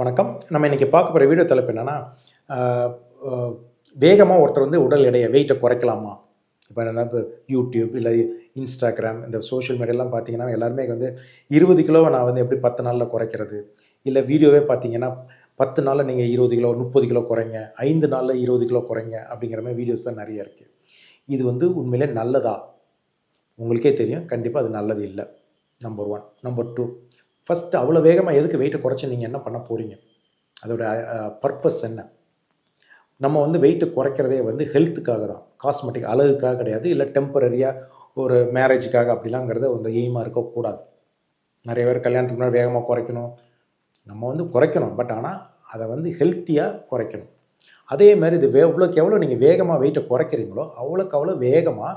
வணக்கம். நம்ம இன்றைக்கி பார்க்க போகிற வீடியோ தலைப்பு என்னென்னா வேகமாக ஒருத்தர் வந்து உடல் எடையை வெயிட்டை குறைக்கலாமா? இப்போ என்னென்னா இப்போ யூடியூப் இல்லை இன்ஸ்டாகிராம் இந்த சோஷியல் மீடியாலாம் பார்த்தீங்கன்னா எல்லாருமே வந்து இருபது கிலோவை நான் வந்து எப்படி பத்து நாளில் குறைக்கிறது? இல்லை வீடியோவே பார்த்தீங்கன்னா பத்து நாளில் நீங்கள் இருபது கிலோ முப்பது கிலோ குறைங்க ஐந்து நாளில் இருபது கிலோ குறைங்க அப்படிங்கிற மாதிரி வீடியோஸ் தான் நிறைய இருக்குது இது வந்து உண்மையிலே நல்லதா? உங்களுக்கே தெரியும். கண்டிப்பாக அது நல்லது இல்லை. Number one number two first அவ்வளோ வேகமாக எதுக்கு வெயிட்டை குறைச்சி நீங்கள் என்ன பண்ண போகிறீங்க அதோட பர்பஸ் என்ன? நம்ம வந்து வெயிட்டு குறைக்கிறதே வந்து ஹெல்த்துக்காக தான். காஸ்மெட்டிக் அழகுக்காக கிடையாது இல்லை டெம்பரரியாக ஒரு மேரேஜுக்காக அப்படிலாங்கிறத வந்து எய்மாக இருக்கக்கூடாது. நிறைய பேர் கல்யாணத்துக்கு முன்னாடி வேகமாக குறைக்கணும். நம்ம வந்து குறைக்கணும் பட் ஆனால் அதை வந்து ஹெல்த்தியாக குறைக்கணும். அதே மாதிரி இது வே எவ்வளோக்கு எவ்வளோ நீங்கள் வேகமாக வெயிட்டை குறைக்கிறீங்களோ அவ்வளோக்கு அவ்வளோ வேகமாக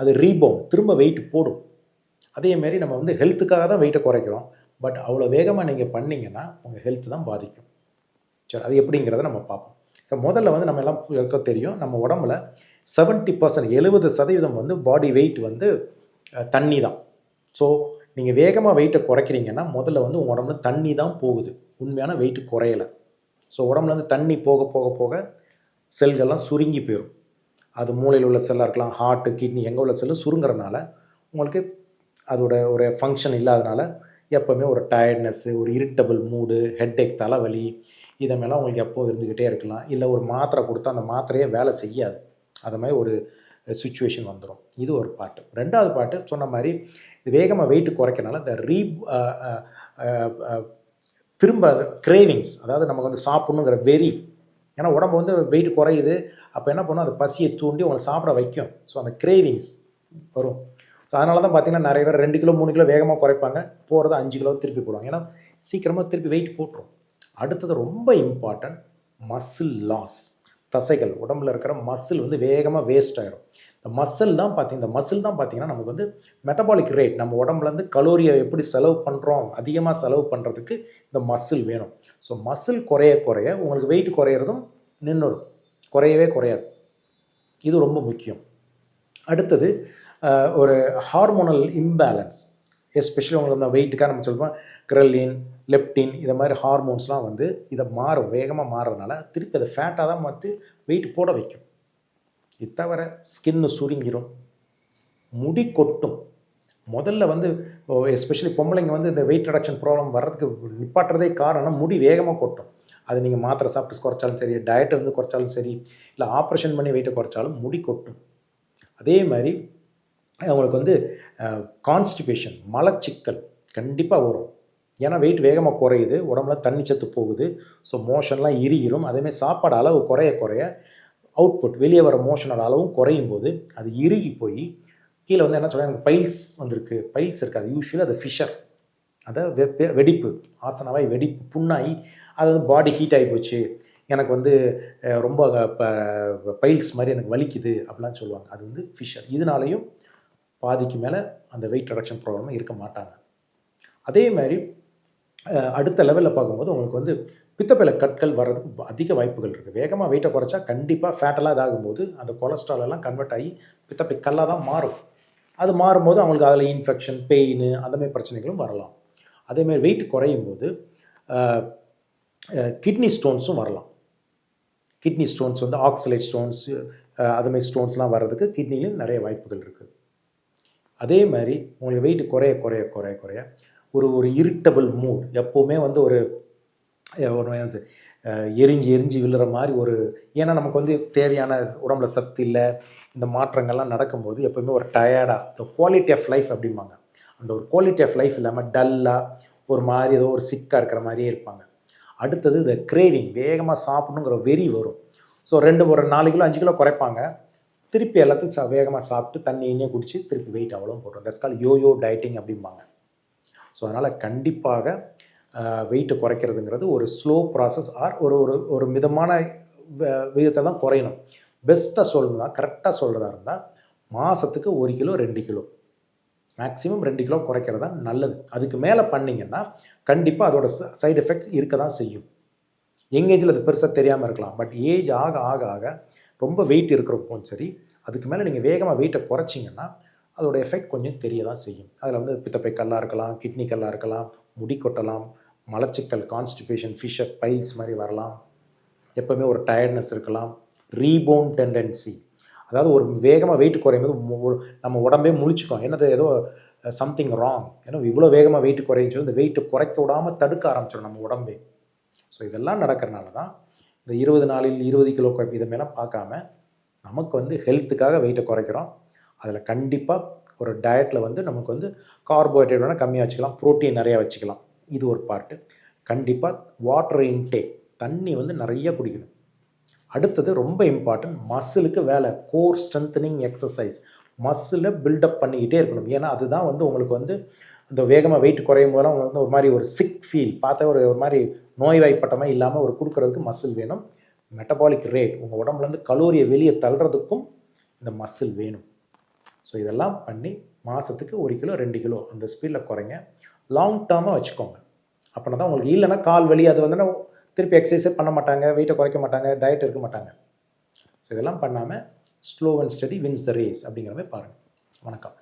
அது ரீபோம் திரும்ப வெயிட் போடும். அதேமாரி நம்ம வந்து ஹெல்த்துக்காக தான் வெயிட்டை குறைக்கிறோம். பட் அவ்வளோ வேகமாக நீங்கள் பண்ணிங்கன்னா உங்கள் ஹெல்த் தான் பாதிக்கும். சரி அது எப்படிங்கிறத நம்ம பார்ப்போம். ஸோ முதல்ல வந்து நம்ம எல்லாம் இருக்க தெரியும் நம்ம உடம்புல செவன்ட்டி பர்சன்ட் எழுபது சதவீதம் வந்து பாடி வெயிட் வந்து தண்ணி தான். ஸோ நீங்கள் வேகமாக வெயிட்டை குறைக்கிறீங்கன்னா முதல்ல வந்து உங்கள் உடம்புல தண்ணி தான் போகுது. உண்மையான வெயிட் குறையலை. ஸோ உடம்புல வந்து தண்ணி போக போக போக செல்கள்லாம் சுருங்கி போயிடும் அது மூளையில் உள்ள செல்லாக இருக்கலாம் ஹார்ட்டு கிட்னி எங்கே உள்ள செல்லு சுருங்குறனால உங்களுக்கு அதோட ஒரு ஃபங்க்ஷன் இல்லாதனால எப்போவுமே ஒரு டயர்ட்னஸ்ஸு ஒரு இரிட்டபிள் மூடு ஹெட்டேக் தலைவலி இதை மேலே உங்களுக்கு எப்போ இருந்துக்கிட்டே இருக்கலாம். இல்லை ஒரு மாத்திரை கொடுத்தா அந்த மாத்திரையே வேலை செய்யாது. அது மாதிரி ஒரு சுச்சுவேஷன் வந்துடும் இது ஒரு பாட்டு ரெண்டாவது பாட்டு சொன்ன மாதிரி இது வேகமாக வெயிட் குறைக்கனால இந்த ரீ திரும்ப கிரேவிங்ஸ் அதாவது நமக்கு வந்து சாப்பிட்ணுங்கிற வெறி. ஏன்னா உடம்பு வந்து வெயிட் குறையுது. அப்போ என்ன பண்ணும்? அது பசியை தூண்டி உங்களை சாப்பிட வைக்கும். ஸோ அந்த கிரேவிங்ஸ் வரும். ஸோ அதனால தான் பார்த்தீங்கன்னா நிறைய பேர் ரெண்டு கிலோ மூணு கிலோ வேகமாக குறைப்பாங்க. போகிறத அஞ்சு கிலோ திருப்பி போடுவாங்க. ஏன்னா சீக்கிரமாக திருப்பி வெயிட் போட்டுரும். அடுத்தது ரொம்ப இம்பார்ட்டன்ட் மசில் லாஸ் தசைகள். உடம்புல இருக்கிற மசில் வந்து வேகமாக வேஸ்ட் ஆகிடும் இந்த மசில் தான் பார்த்தீங்க இந்த மசில் தான் பார்த்தீங்கன்னா நமக்கு வந்து மெட்டபாலிக் ரேட் நம்ம உடம்புலேருந்து கலோரியை எப்படி செலவு பண்ணுறோம் அதிகமாக செலவு பண்ணுறதுக்கு இந்த மசில் வேணும். ஸோ மசில் குறைய குறைய உங்களுக்கு வெயிட் குறையிறதும் நின்றுடும் குறையவே குறையாது. இது ரொம்ப முக்கியம். அடுத்தது ஒரு ஹார்மோனல் இம்பேலன்ஸ் எஸ்பெஷலி உங்களுக்கு அந்த வெயிட்டுக்காக நம்ம சொல்லுவோம் கிரலின் லெப்டின் இதை மாதிரி ஹார்மோன்ஸ்லாம் வந்து இதை மாறும் வேகமாக மாறுறதுனால திருப்பி அதை ஃபேட்டாக தான் மாற்றி வெயிட் போட வைக்கும். இது தவிர ஸ்கின்னு சுருங்கிடும் முடி கொட்டும். முதல்ல வந்து எஸ்பெஷலி பொம்பளைங்க வந்து இந்த வெயிட் ரிடக்ஷன் ப்ராப்ளம் வர்றதுக்கு நிப்பாட்டுறதே காரணம் முடி வேகமாக கொட்டும். அது நீங்கள் மாத்திரை சாப்பிட்டு குறைச்சாலும் சரி டயட் இருந்து குறைச்சாலும் சரி இல்லை ஆப்ரேஷன் பண்ணி வெயிட்டை குறைச்சாலும் முடி கொட்டும். அதே மாதிரி அவங்களுக்கு வந்து கான்ஸ்டிபேஷன் மலச்சிக்கல் கண்டிப்பாக வரும். ஏன்னா வெயிட் வேகமாக குறையுது உடம்புல தண்ணி சத்து போகுது ஸோ மோஷன்லாம் இறுகிரும். அதேமாதிரி சாப்பாடு அளவு குறைய குறைய அவுட்புட் வெளியே வர மோஷனோட அளவும் குறையும் போது அது இறுகி போய் கீழே வந்து என்ன சொல்கிறாங்க பைல்ஸ் வந்திருக்கு. பைல்ஸ் இருக்காது. யூஸ்வலி அது ஃபிஷர் அதை வெப்ப வெடிப்பு. ஆசனவாய் வெடிப்பு புண்ணாகி அது வந்து பாடி ஹீட் ஆகி போச்சு. எனக்கு வந்து ரொம்ப பைல்ஸ் மாதிரி எனக்கு வலிக்குது அப்படிலாம் சொல்லுவாங்க. அது வந்து ஃபிஷர் இதனாலையும் பாதிக்கு மேலே அந்த வெயிட் ரிடக்ஷன் ப்ராப்ளம் இருக்க மாட்டாங்க. அதே மாதிரி அடுத்த லெவலில் பார்க்கும்போது உங்களுக்கு வந்து பித்தப்பையில் கற்கள் வர்றதுக்கு அதிக வாய்ப்புகள் இருக்குது வேகமாக வெயிட்டை குறைச்சா கண்டிப்பாக ஃபேட்டெல்லாம் இதாகும்போது அந்த கொலஸ்ட்ரால் எல்லாம் கன்வெர்ட் ஆகி பித்தப்பை கல்லாக தான் மாறும். அது மாறும்போது அவங்களுக்கு அதில் இன்ஃபெக்ஷன் பெயின் அந்த மாதிரி பிரச்சனைகளும் வரலாம். அதேமாதிரி வெயிட் குறையும் போது கிட்னி ஸ்டோன்ஸும் வரலாம். கிட்னி ஸ்டோன்ஸ் வந்து ஆக்சலைட் ஸ்டோன்ஸ் அதுமாதிரி ஸ்டோன்ஸ்லாம் வர்றதுக்கு கிட்னிலையும் நிறைய வாய்ப்புகள் இருக்குது அதே மாதிரி உங்களுக்கு வெயிட் குறைய குறைய குறைய குறைய ஒரு ஒரு இரிட்டபிள் மூட் எப்போவுமே வந்து ஒரு ஒரு எரிஞ்சு எரிஞ்சு விழுற மாதிரி ஒரு ஏன்னா நமக்கு வந்து தேவையான உடம்புல சத்து இல்லை இந்த மாற்றங்கள்லாம் நடக்கும்போது எப்போவுமே ஒரு டயர்டாக இந்த குவாலிட்டி ஆஃப் லைஃப் அப்படிம்பாங்க. அந்த ஒரு குவாலிட்டி ஆஃப் லைஃப் இல்லாமல் டல்லாக ஒரு மாதிரி ஏதோ ஒரு சிக்காக இருக்கிற மாதிரியே இருப்பாங்க. அடுத்தது இந்த கிரேவிங் வேகமாக சாப்பிடணுங்கிற வெறி வரும். ஸோ ரெண்டு ஒரு நாலு கிலோ அஞ்சு கிலோ குறைப்பாங்க. திருப்பி எல்லாத்தையும் வேகமாக சாப்பிட்டு தண்ணி எண்ணெய் குடிச்சு திருப்பி வெயிட் அவ்வளோ போடுறோம் தட்ஸ் கால் யோயோ டயட்டிங் அப்படிம்பாங்க. ஸோ அதனால் கண்டிப்பாக வெயிட்டை குறைக்கிறதுங்கிறது ஒரு ஸ்லோ ப்ராசஸ் ஆர் ஒரு ஒரு ஒரு மிதமான வி- விகிதத்தை தான் குறையணும். பெஸ்ட்டாக சொல்லணும்னா கரெக்டாக சொல்கிறதா இருந்தால் மாதத்துக்கு ஒரு கிலோ ரெண்டு கிலோ. மேக்ஸிமம் ரெண்டு கிலோ குறைக்கிறது தான் நல்லது. அதுக்கு மேலே பண்ணிங்கன்னா கண்டிப்பாக அதோட சைடு எஃபெக்ட்ஸ் இருக்க தான் செய்யும். எங்கேஜில் அது பெருசாக தெரியாமல் இருக்கலாம். பட் ஏஜ் ஆக ஆக ஆக ரொம்ப வெயிட் இருக்கிறப்பவும் சரி அதுக்கு மேலே நீங்கள் வேகமாக வெயிட்டை குறைச்சிங்கன்னா அதோட எஃபெக்ட் கொஞ்சம் தெரிய தான் செய்யும். அதில் வந்து பித்தப்பை கல்லாக இருக்கலாம் கிட்னி கல்லாக இருக்கலாம் முடி கொட்டலாம் மலச்சிக்கல் கான்ஸ்டிபேஷன் ஃபிஷர் பைல்ஸ் மாதிரி வரலாம் எப்போவுமே ஒரு டயர்ட்னஸ் இருக்கலாம் ரீபோன் டெண்டன்சி அதாவது ஒரு வேகமாக வெயிட் குறையும் போது மு- நம்ம உடம்பே முழிச்சுக்கோம். என்னது ஏதோ சம்திங் ராங் ஏன்னா இவ்வளோ வேகமாக வெயிட் குறையும் சொல்லி இந்த வெயிட்டை குறைக்க விடாமல் தடுக்க ஆரம்பிச்சிடும் நம்ம உடம்பே. ஸோ இதெல்லாம் நடக்கிறனால தான் இந்த இருபது நாளில் இருபது கிலோ குறைப்பு இதமெல்லாம் பார்க்காம நமக்கு வந்து ஹெல்த்துக்காக வெயிட்டை குறைக்கிறோம். அதில் கண்டிப்பாக ஒரு டயட்டில் வந்து நமக்கு வந்து கார்போஹைட்ரேட் வேணால் கம்மியாக வச்சுக்கலாம் ப்ரோட்டீன் நிறையா வச்சுக்கலாம். இது ஒரு பார்ட்டு கண்டிப்பாக வாட்டர் இன்டேக் தண்ணி வந்து நிறைய குடிக்கணும். அடுத்தது ரொம்ப இம்பார்ட்டன்ட் மசிலுக்கு வேலை கோர் ஸ்ட்ரென்த்தனிங் எக்ஸசைஸ் மசிலை பில்டப் பண்ணிக்கிட்டே இருக்கணும். ஏன்னா அதுதான் வந்து உங்களுக்கு வந்து இந்த வேகமாக வெயிட் குறையும் போதெல்லாம் உங்களுக்கு வந்து ஒரு மாதிரி ஒரு சிக் ஃபீல் பார்த்தா ஒரு ஒரு மாதிரி நோய்வாய்ப்பட்டமாக இல்லாமல் ஒரு கொடுக்குறதுக்கு மசில் வேணும். மெட்டபாலிக் ரேட் உங்கள் உடம்புலேருந்து கலோரியை வெளியே தள்ளுறதுக்கும் இந்த மசில் வேணும். ஸோ இதெல்லாம் பண்ணி மாதத்துக்கு ஒரு கிலோ ரெண்டு கிலோ அந்த ஸ்பீடில் குறைங்க. லாங் டேர்மாக வச்சுக்கோங்க. அப்படின்னா தான் உங்களுக்கு இல்லைன்னா கால் வலி அது வந்துன்னா திருப்பி எக்ஸசைஸே பண்ண மாட்டாங்க வெயிட்டை குறைக்க மாட்டாங்க டயட் இருக்க மாட்டாங்க. ஸோ இதெல்லாம் பண்ணாமல் slow and steady wins the race அப்படிங்கிற மாதிரி பாருங்கள் வணக்கம்.